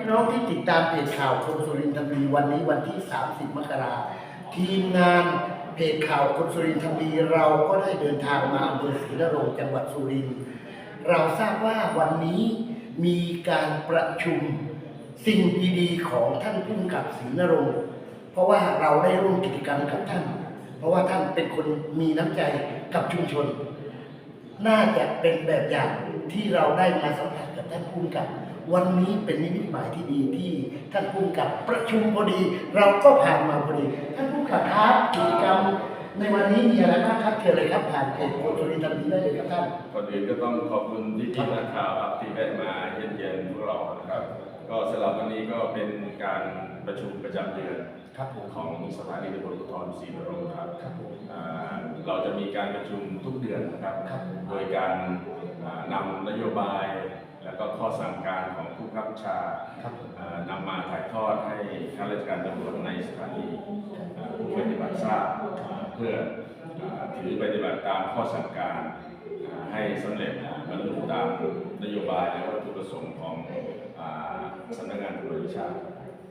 พี่น้องที่ติดตามเพจข่าวคนสุรินทร์ทวีวันนี้วันที่ 30 มกราทีมงานเพจข่าวคนสุรินทร์ทวีเราก็ได้เดินทางมาอำเภอศรีนรงจังหวัดสุรินทร์เราทราบว่าวันนี้มีการประชุมสิ่งดีๆของท่านผู้กำกับศรีนรงเพราะว่าเราได้ร่วมกิจกรรมกับท่าน เพราะว่าท่านเป็นคนมีน้ำใจกับชุมชน น่าจะเป็นแบบอย่างที่เราได้มาสัมผัส ท่านผู้กำกับ วันนี้เป็นนิมิตหมายที่ดีที่ท่านผู้กำกับประชุมพอดี เราก็ผ่านมาพอดี ท่านผู้กำกับครับกิจกรรมในวันนี้มีอะไรบ้างครับเชิญเลยครับผ่านเพจโคตรนิตันนี้ได้เลยครับท่านก่อนอื่นก็ต้องขอบคุณที่พี่นักข่าวครับที่ได้มาเยี่ยมเยียนพวกเรานะครับ ก็สำหรับวันนี้ก็เป็นการประชุมประจำเดือนครับผมของสถานีตำรวจภูธรศรีนรงค์ครับครับผมอ่าเราจะมีการประชุมทุกเดือนนะครับครับโดยการอ่านำนโยบายและก็ ข้อสั่งการของผู้บังคับบัญชาครับผมอ่านำมาถ่ายทอดให้ข้าราชการตำรวจในสถานีอ่าผู้ปฏิบัติทราบอ่าเพื่ออ่าถือปฏิบัติตามข้อสั่งการอ่าให้สำเร็จอ่าบรรลุตามนโยบายและวัตถุประสงค์ของอ่าสำนักงานตำรวจแห่งชาติ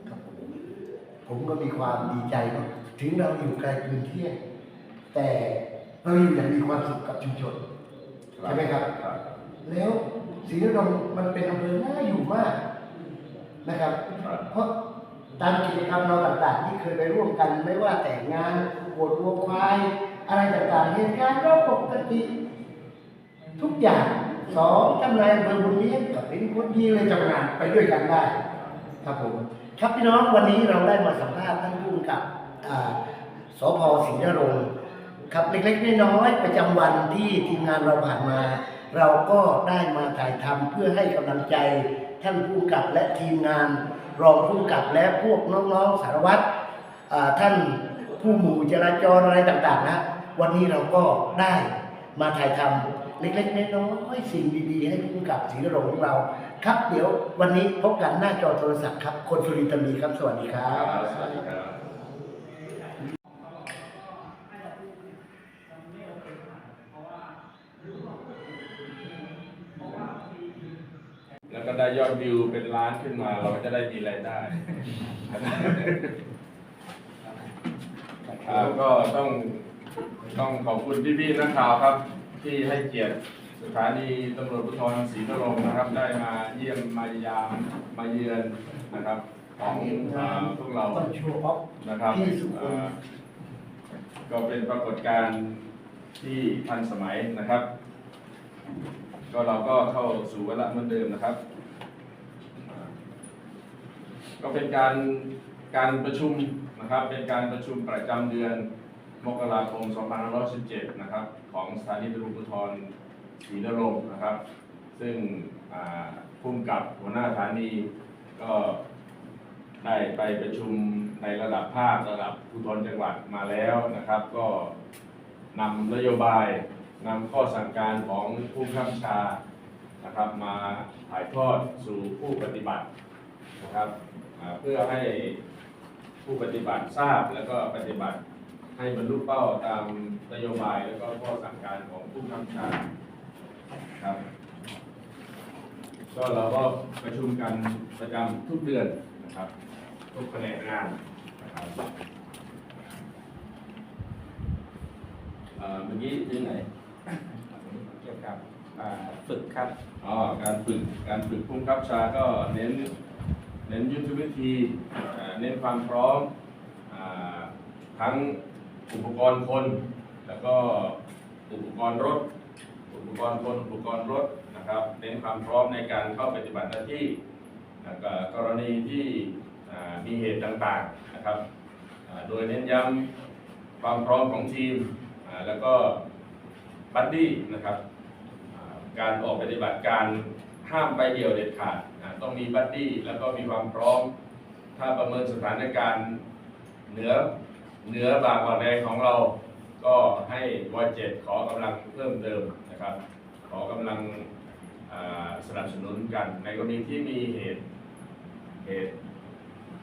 ครับผมผมก็มีความดีใจเนอะถึงเราอยู่ไกลพื้นที่แต่เราอยู่อย่างมีความสุขกับชุมชน ใช่ไหมครับครับแล้ว ศรีนรงค์มันเป็นอำเภอน่าอยู่มากนะครับครับ เพราะตามกิจกรรมเราต่างๆ ที่เคยไปร่วมกันไม่ว่าแต่งงานโวดวัวควาย อะไรต่างๆเหตุการณ์ก็ปกติ ทุกอย่างสองจำเลยอำเภอบุญเลี้ยงกับเป็นคนดีเลยทำงานไปด้วยกันได้ ครับผมครับพี่น้องวันนี้เราได้มาสัมภาษณ์ท่านผู้กำกับอ่าสพศรีนรงค์ ครับเล็กๆน้อยๆประจำวันที่ทีมงานเราผ่านมา เราก็ได้มาถ่ายทำเพื่อให้กำลังใจท่านผู้กับและทีมงาน รองผู้กับและพวกน้องๆสารวัตรท่านผู้หมู่จราจรอะไรต่างๆนะวันนี้เราก็ได้มาถ่ายทำเล็กๆน้อยๆสิ่งดีๆ ให้ผู้กำกับศรีนรงของเรา ครับเดี๋ยววันนี้พบกันหน้าจอโทรศัพท์ครับคนสุรินทร์ธานีครับสวัสดีครับสวัสดีครับแล้วก็ ได้ยอดวิวเป็นล้านขึ้นมา เราก็จะได้มีรายได้อ่าก็ต้องต้องขอบคุณพี่ๆนักข่าวครับ ที่ให้เกียรติสถานีตำรวจภูธรศรีนรงค์นะครับ ได้มาเยี่ยมมายามมาเยือนนะครับ ของอ่าพวกเราต้องโชว์ออฟนะครับที่สุขุมอ่าก็เป็นปรากฏการณ์ที่ทันสมัยนะครับ ก็เราก็เข้าสู่วาระเหมือนเดิมนะครับอ่า ก็เป็นการการประชุมนะครับเป็นการประชุมประจำเดือนมกราคม 2517 นะครับ ของสถานีตำรวจภูธรศรีนรงค์นะครับ ซึ่งผู้กับหัวหน้าสถานีก็ได้ไปประชุมในระดับภาคระดับภูธรจังหวัดมาแล้วนะครับ ก็นำนโยบายนำข้อสั่งการของผู้บังคับบัญชานะครับ มาถ่ายทอดสู่ผู้ปฏิบัตินะครับ เพื่อให้ผู้ปฏิบัติทราบแล้วก็ปฏิบัติให้บรรลุเป้าตามนโยบายแล้วก็ข้อสั่งการของผู้บังคับบัญชาครับก็เราก็ประชุมกันประจำทุกเดือนนะครับ ทุกแผนกงานนะครับเอ่อเมื่อกี้ที่ไหนเกี่ยวกับอ่าฝึกครับอ๋อการฝึกการฝึกผู้บังคับบัญชาก็เน้น เน้นยุทธวิธีเน้นความพร้อมอทั้งอุปกรณ์คน แล้วก็อุปกรณ์รถ อุปกรณ์คนอุปกรณ์รถนะครับเน้นความพร้อมในการเข้าปฏิบัติหน้าที่แล้วก็กรณีที่มีเหตุต่างๆนะครับโดยเน้นย้ำความพร้อมของทีมแล้วก็บัดดี้นะครับการออกปฏิบัติการห้ามไปเดี่ยวเด็ดขาด ต้องมีบัดดี้แล้วก็มีความพร้อม ถ้าประเมินสถานการณ์เหนือเหนือบากกว่าแรงของเรา ก็ให้วอเจ็ดขอกำลังเพิ่มเติมนะครับ ขอกำลังสนับสนุนกัน ในกรณีที่มีเหตุเหตุ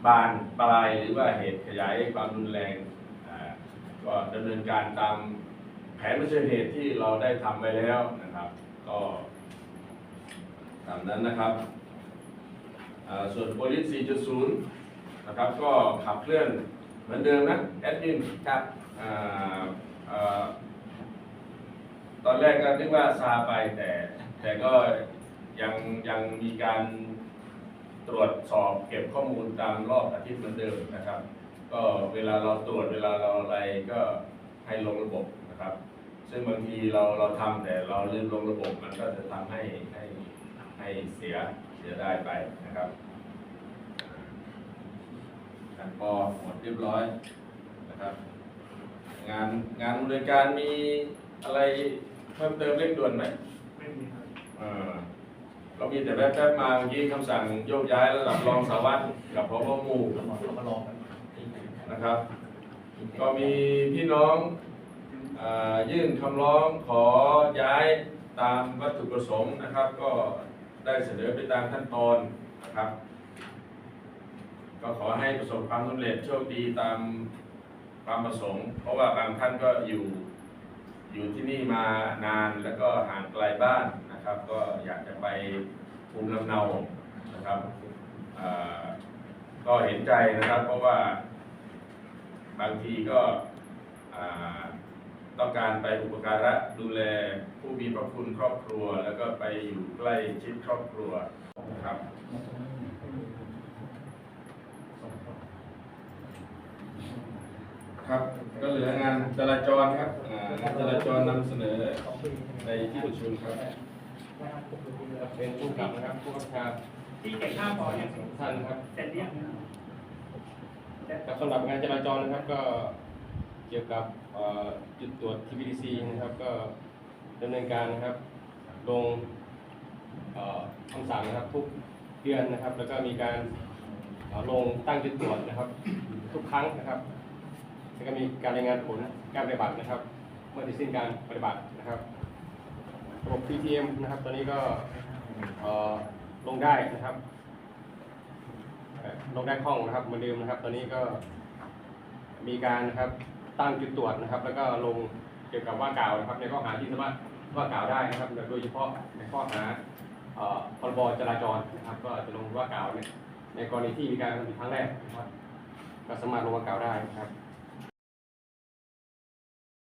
บานปลายหรือว่าเหตุขยายความรุนแรงก็ดำเนินการตามแผนเผชิญเหตุที่เราได้ทำไว้แล้วนะครับ ก็ตามนั้นนะครับ ส่วน Police 4.0 นะครับ ก็ขับเคลื่อนเหมือนเดิมนะแอดมินครับอ่าอ่าตอนแรกก็นึกว่าซาไปแต่แต่ก็ยังยังมีการตรวจสอบเก็บข้อมูลตามรอบอาทิตย์เหมือนเดิมนะครับ ก็เวลาเราตรวจเวลาเราอะไรก็ให้ลงระบบนะครับ ซึ่งบางทีเราเราทำแต่เราลืมลงระบบมันก็จะทำให้ให้ให้เสีย เสียได้ไปนะครับการพอหมดเรียบร้อยนะครับ งานงานบริการมีอะไรเพิ่มเติมเร่งด่วนไหมไม่มีครับเออเรามีแต่แป๊บๆมาเมื่อกี้คำสั่งโยกย้ายระดับรองสารวัตรกับพบหมู่เรามาลองกันนะครับ ก็มีพี่น้องเอ่อยื่นคำร้องขอย้ายตามวัตถุประสงค์นะครับ ก็ ได้เสนอไปตามขั้นตอนนะครับ ก็ขอให้ประสบความสำเร็จโชคดีตามความประสงค์ เพราะว่าบางท่านก็อยู่อยู่ที่นี่มานานแล้วก็ห่างไกลบ้านนะครับ ก็อยากจะไปภูมิลำเนานะครับก็เห็นใจนะครับ เพราะว่าบางทีก็ ต้องการไปอุปการะดูแลผู้มีพระคุณครอบครัว แล้วก็ไปอยู่ใกล้ชิดครอบครัวนะครับครับก็เหลืองานจราจรครับอ่างานจราจรนำเสนอในที่ประชุมครับเป็นผู้กำกับนะครับผู้กำกับที่เก็บข้าวพอเนี่ยท่านนะครับเสร็จเนี่ยครับสำหรับงานจราจรนะครับก็ เกี่ยวกับจุดตรวจ TPDC นะครับ ก็ดำเนินการนะครับ ลงคำสั่งนะครับทุกเดือนนะครับ แล้วก็มีการลงตั้งจุดตรวจนะครับ ทุกครั้งนะครับแล้วก็มีการรายงานผลการปฏิบัตินะครับ เมื่อที่สิ้นการปฏิบัตินะครับระบบ PTM นะครับ ตอนนี้ก็ลงได้นะครับลงได้คล่องนะครับเหมือนเดิมนะครับ ตอนนี้ก็มีการนะครับ ตั้งจุดตรวจนะครับ แล้วก็ลงเกี่ยวกับว่ากล่าวนะครับในข้อหาที่สามารถว่ากล่าวได้นะครับ โดยเฉพาะในข้อหาพรบจราจรนะครับ ก็จะลงว่ากล่าวในในกรณีที่มีการกระทำผิดครั้งแรกนะครับก็สามารถลงว่ากล่าวได้นะครับ